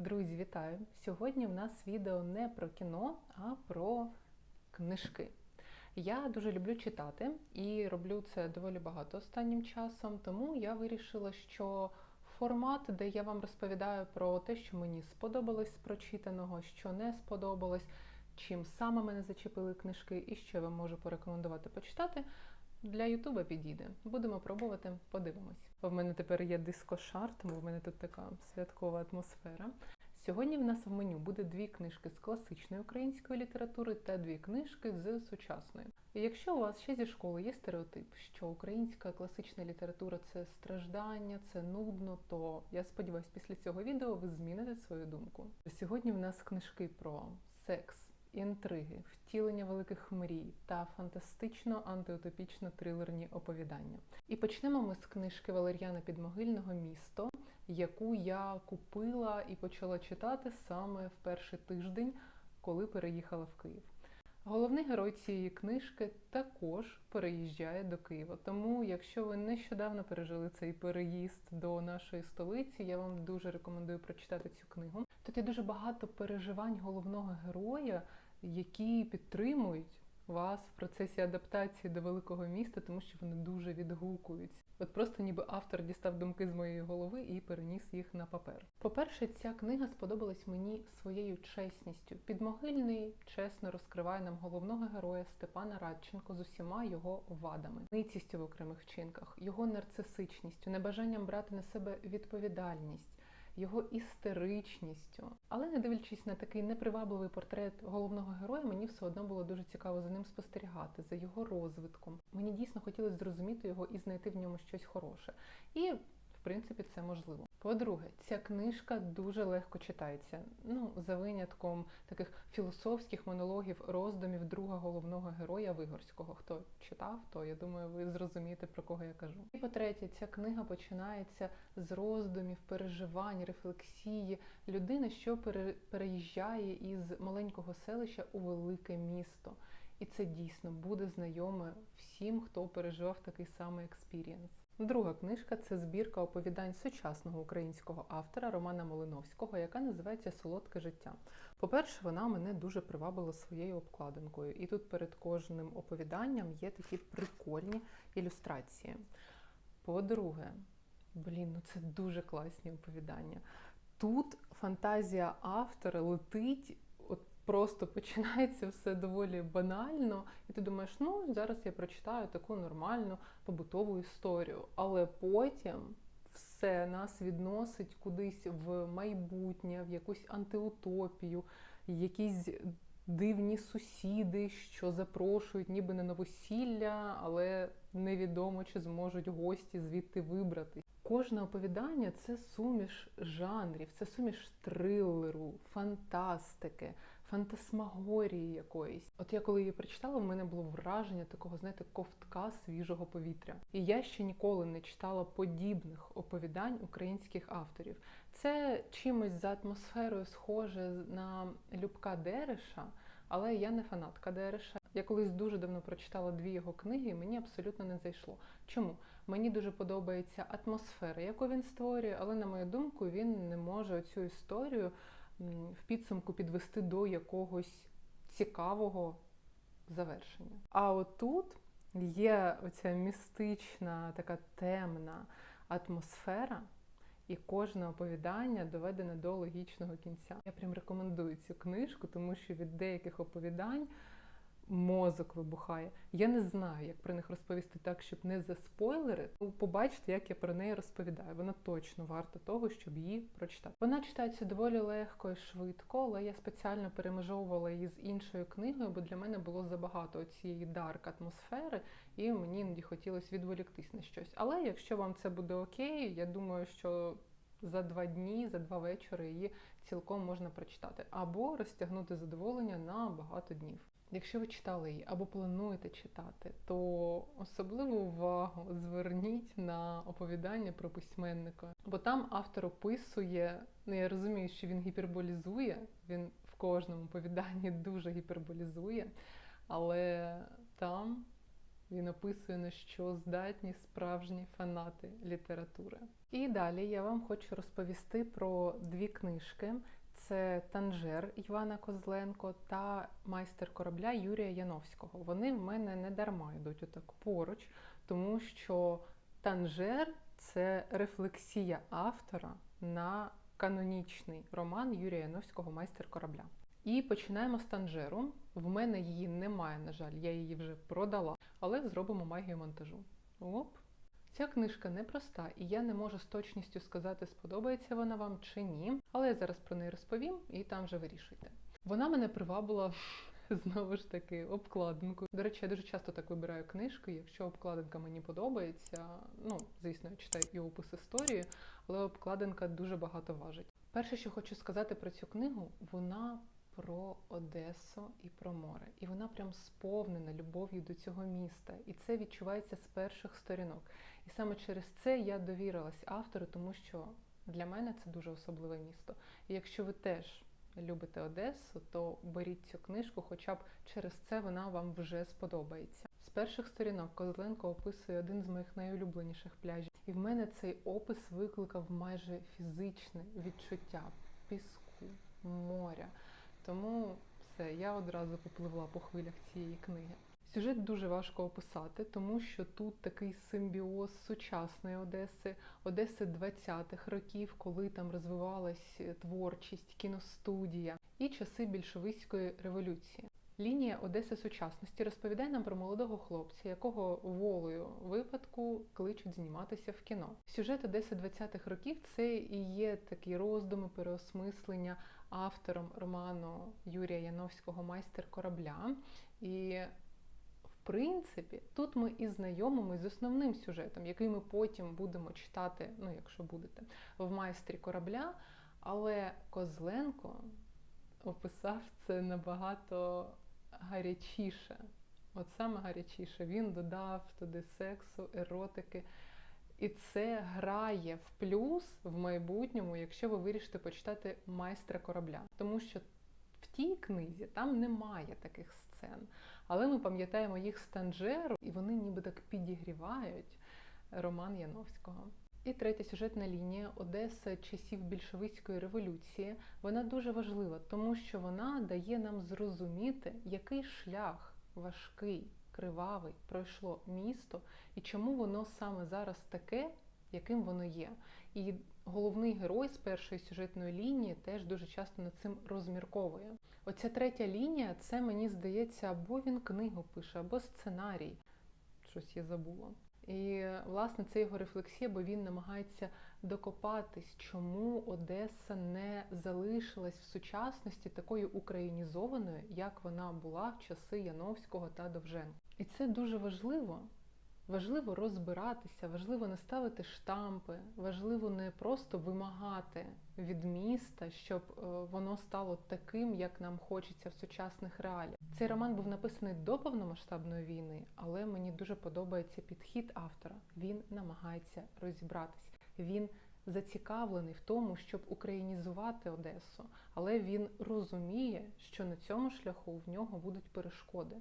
Друзі, вітаю! Сьогодні в нас відео не про кіно, а про книжки. Я дуже люблю читати і роблю це доволі багато останнім часом, тому я вирішила, що формат, де я вам розповідаю про те, що мені сподобалось з прочитаного, що не сподобалось, чим саме мене зачепили книжки і що я вам можу порекомендувати почитати. Для Ютуба підійде. Будемо пробувати, подивимось. В мене тепер є дискошар, тому в мене тут така святкова атмосфера. Сьогодні в нас в меню буде дві книжки з класичної української літератури та дві книжки з сучасної. Якщо у вас ще зі школи є стереотип, що українська класична література це страждання, це нудно, то я сподіваюся, після цього відео ви зміните свою думку. Сьогодні в нас книжки про секс інтриги, втілення великих мрій та фантастично антиутопічно трилерні оповідання. І почнемо ми з книжки Валер'яна Підмогильного Місто, яку я купила і почала читати саме в перший тиждень, коли переїхала в Київ. Головний герой цієї книжки також переїжджає до Києва. Тому, якщо ви нещодавно пережили цей переїзд до нашої столиці, я вам дуже рекомендую прочитати цю книгу. Тут є дуже багато переживань головного героя, які підтримують вас в процесі адаптації до великого міста, тому що вони дуже відгукуються. От просто ніби автор дістав думки з моєї голови і переніс їх на папер. По-перше, ця книга сподобалась мені своєю чесністю. Підмогильний чесно розкриває нам головного героя Степана Радченко з усіма його вадами, ницістю в окремих вчинках, його нарцисичністю, небажанням брати на себе відповідальність його істеричністю. Але не дивлячись на такий непривабливий портрет головного героя, мені все одно було дуже цікаво за ним спостерігати, за його розвитком. Мені дійсно хотілося зрозуміти його і знайти в ньому щось хороше. І в принципі, це можливо. По-друге, ця книжка дуже легко читається. Ну, за винятком таких філософських монологів, роздумів друга головного героя Вигорського. Хто читав, то я думаю, ви зрозумієте про кого я кажу. І по-третє, ця книга починається з роздумів, переживань, рефлексії людини, що переїжджає із маленького селища у велике місто. І це дійсно буде знайоме всім, хто переживав такий самий експірієнс. Друга книжка це збірка оповідань сучасного українського автора Романа Малиновського, яка називається Солодке життя. По-перше, вона мене дуже привабила своєю обкладинкою, і тут перед кожним оповіданням є такі прикольні ілюстрації. По-друге, блін, ну це дуже класні оповідання. Тут фантазія автора летить просто починається все доволі банально, і ти думаєш, ну зараз я прочитаю таку нормальну побутову історію. Але потім все нас відносить кудись в майбутнє, в якусь антиутопію, якісь дивні сусіди, що запрошують ніби на новосілля, але невідомо, чи зможуть гості звідти вибрати. Кожне оповідання це суміш жанрів, це суміш трилеру, фантастики, фантасмагорії якоїсь. От я коли її прочитала, в мене було враження такого, знаєте, ковтка свіжого повітря. І я ще ніколи не читала подібних оповідань українських авторів. Це чимось за атмосферою схоже на Любка Дереша, але я не фанатка Дереша. Я колись дуже давно прочитала дві його книги, і мені абсолютно не зайшло. Чому? Мені дуже подобається атмосфера, яку він створює, але, на мою думку, він не може цю історію в підсумку підвести до якогось цікавого завершення. А отут є оця містична, така темна атмосфера, і кожне оповідання доведене до логічного кінця. Я прям рекомендую цю книжку, тому що від деяких оповідань мозок вибухає. Я не знаю, як про них розповісти так, щоб не заспойлерити. Побачите, як я про неї розповідаю. Вона точно варта того, щоб її прочитати. Вона читається доволі легко і швидко, але я спеціально перемежовувала її з іншою книгою, бо для мене було забагато цієї дарк атмосфери, і мені іноді хотілося відволіктись на щось. Але якщо вам це буде окей, я думаю, що. За два дні, за два вечори її цілком можна прочитати або розтягнути задоволення на багато днів. Якщо ви читали її або плануєте читати, то особливу увагу зверніть на оповідання про письменника. Бо там автор описує, ну я розумію, що він гіперболізує, він в кожному оповіданні дуже гіперболізує, але там Він описує, на що здатні справжні фанати літератури. І далі я вам хочу розповісти про дві книжки: це Танжер Івана Козленко та Майстер корабля Юрія Яновського. Вони в мене не дарма йдуть отак поруч, тому що Танжер це рефлексія автора на канонічний роман Юрія Яновського Майстер корабля. І починаємо з Танжеру. В мене її немає, на жаль, я її вже продала, але зробимо магію монтажу. Оп. Ця книжка непроста, і я не можу з точністю сказати, сподобається вона вам чи ні. Але я зараз про неї розповім і там вже вирішуйте. Вона мене привабила знову ж таки обкладинку. До речі, я дуже часто так вибираю книжки. Якщо обкладинка мені подобається, ну звісно, я читаю і опис історії, але обкладинка дуже багато важить. Перше, що хочу сказати про цю книгу, вона про Одесу і про море. І вона прям сповнена любов'ю до цього міста. І це відчувається з перших сторінок. І саме через це я довірилась автору, тому що для мене це дуже особливе місто. І якщо ви теж любите Одесу, то беріть цю книжку, хоча б через це вона вам вже сподобається. З перших сторінок Козленко описує один з моїх найулюбленіших пляжів. І в мене цей опис викликав майже фізичне відчуття піску, моря. Тому все, я одразу попливла по хвилях цієї книги. Сюжет дуже важко описати, тому що тут такий симбіоз сучасної Одеси, Одеси 20-х років, коли там розвивалась творчість, кіностудія і часи більшовицької революції. Лінія Одеси сучасності розповідає нам про молодого хлопця, якого волею випадку кличуть зніматися в кіно. Сюжет Одеси 20-х років це і є такі роздуми, переосмислення автором роману Юрія Яновського Майстер корабля. І в принципі, тут ми і знайомимось з основним сюжетом, який ми потім будемо читати, ну якщо будете, в майстрі корабля. Але Козленко описав це набагато гарячіше. От саме гарячіше. Він додав туди сексу, еротики. І це грає в плюс в майбутньому, якщо ви вирішите почитати майстра корабля. Тому що в тій книзі там немає таких сцен. Але ми пам'ятаємо їх з Танжеру, і вони ніби так підігрівають роман Яновського. І третя сюжетна лінія Одеса часів більшовицької революції. Вона дуже важлива, тому що вона дає нам зрозуміти, який шлях важкий, кривавий пройшло місто і чому воно саме зараз таке, яким воно є. І головний герой з першої сюжетної лінії теж дуже часто над цим розмірковує. Оця третя лінія, це мені здається, або він книгу пише, або сценарій. Щось я забула. І, власне, це його рефлексія, бо він намагається докопатись, чому Одеса не залишилась в сучасності такою українізованою, як вона була в часи Яновського та Довженка. І це дуже важливо. Важливо розбиратися, важливо не ставити штампи, важливо не просто вимагати від міста, щоб воно стало таким, як нам хочеться в сучасних реаліях. Цей роман був написаний до повномасштабної війни, але мені дуже подобається підхід автора. Він намагається розібратися. Він зацікавлений в тому, щоб українізувати Одесу, але він розуміє, що на цьому шляху в нього будуть перешкоди.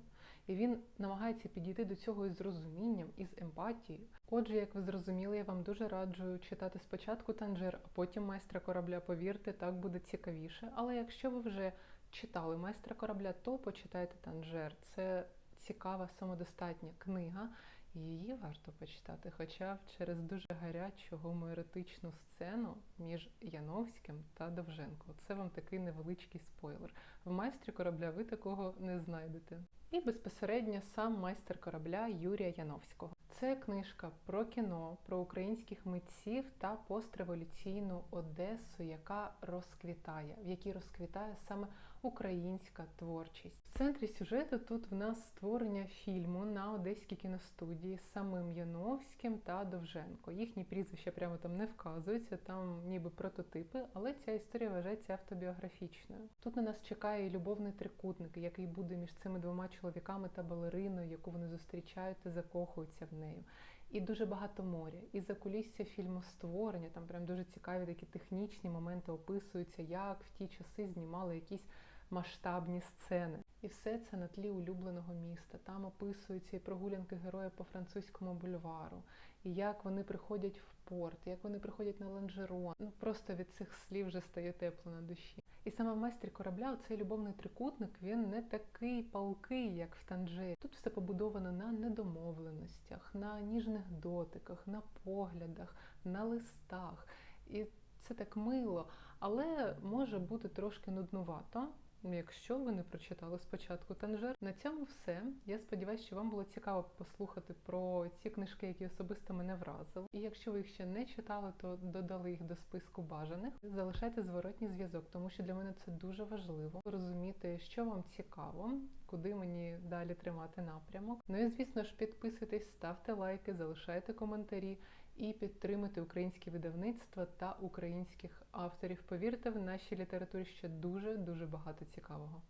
І він намагається підійти до цього із розумінням, із емпатією. Отже, як ви зрозуміли, я вам дуже раджу читати спочатку Танжер, а потім майстра корабля. Повірте, так буде цікавіше. Але якщо ви вже читали майстра корабля, то почитайте Танжер. Це цікава самодостатня книга. Її варто почитати, хоча б через дуже гарячу гомоеротичну сцену між Яновським та Довженко. Це вам такий невеличкий спойлер. В майстрі корабля ви такого не знайдете. І безпосередньо сам майстер корабля Юрія Яновського. Це книжка про кіно, про українських митців та постреволюційну Одесу, яка розквітає, в якій розквітає саме українська творчість. В центрі сюжету тут в нас створення фільму на Одеській кіностудії з самим Яновським та Довженко. Їхні прізвища прямо там не вказуються, там ніби прототипи, але ця історія вважається автобіографічною. Тут на нас чекає любовний трикутник, який буде між цими двома чоловіками та балериною, яку вони зустрічають та закохуються в нею. І дуже багато моря, і закулісся фільмостворення, там прям дуже цікаві такі технічні моменти описуються, як в ті часи знімали якісь масштабні сцени. І все це на тлі улюбленого міста. Там описуються і прогулянки героя по французькому бульвару, і як вони приходять в порт, як вони приходять на ланжерон. Ну просто від цих слів вже стає тепло на душі. І саме в майстрі корабля цей любовний трикутник він не такий палкий, як в Танжері. Тут все побудовано на недомовленостях, на ніжних дотиках, на поглядах, на листах. І це так мило, але може бути трошки нуднувато. Якщо ви не прочитали спочатку Танжер, на цьому все. Я сподіваюся, що вам було цікаво послухати про ці книжки, які особисто мене вразили. І якщо ви їх ще не читали, то додали їх до списку бажаних. Залишайте зворотній зв'язок, тому що для мене це дуже важливо розуміти, що вам цікаво, куди мені далі тримати напрямок. Ну і звісно ж, підписуйтесь, ставте лайки, залишайте коментарі і підтримати українське видавництво та українських авторів. Повірте, в нашій літературі ще дуже дуже багато цікавого.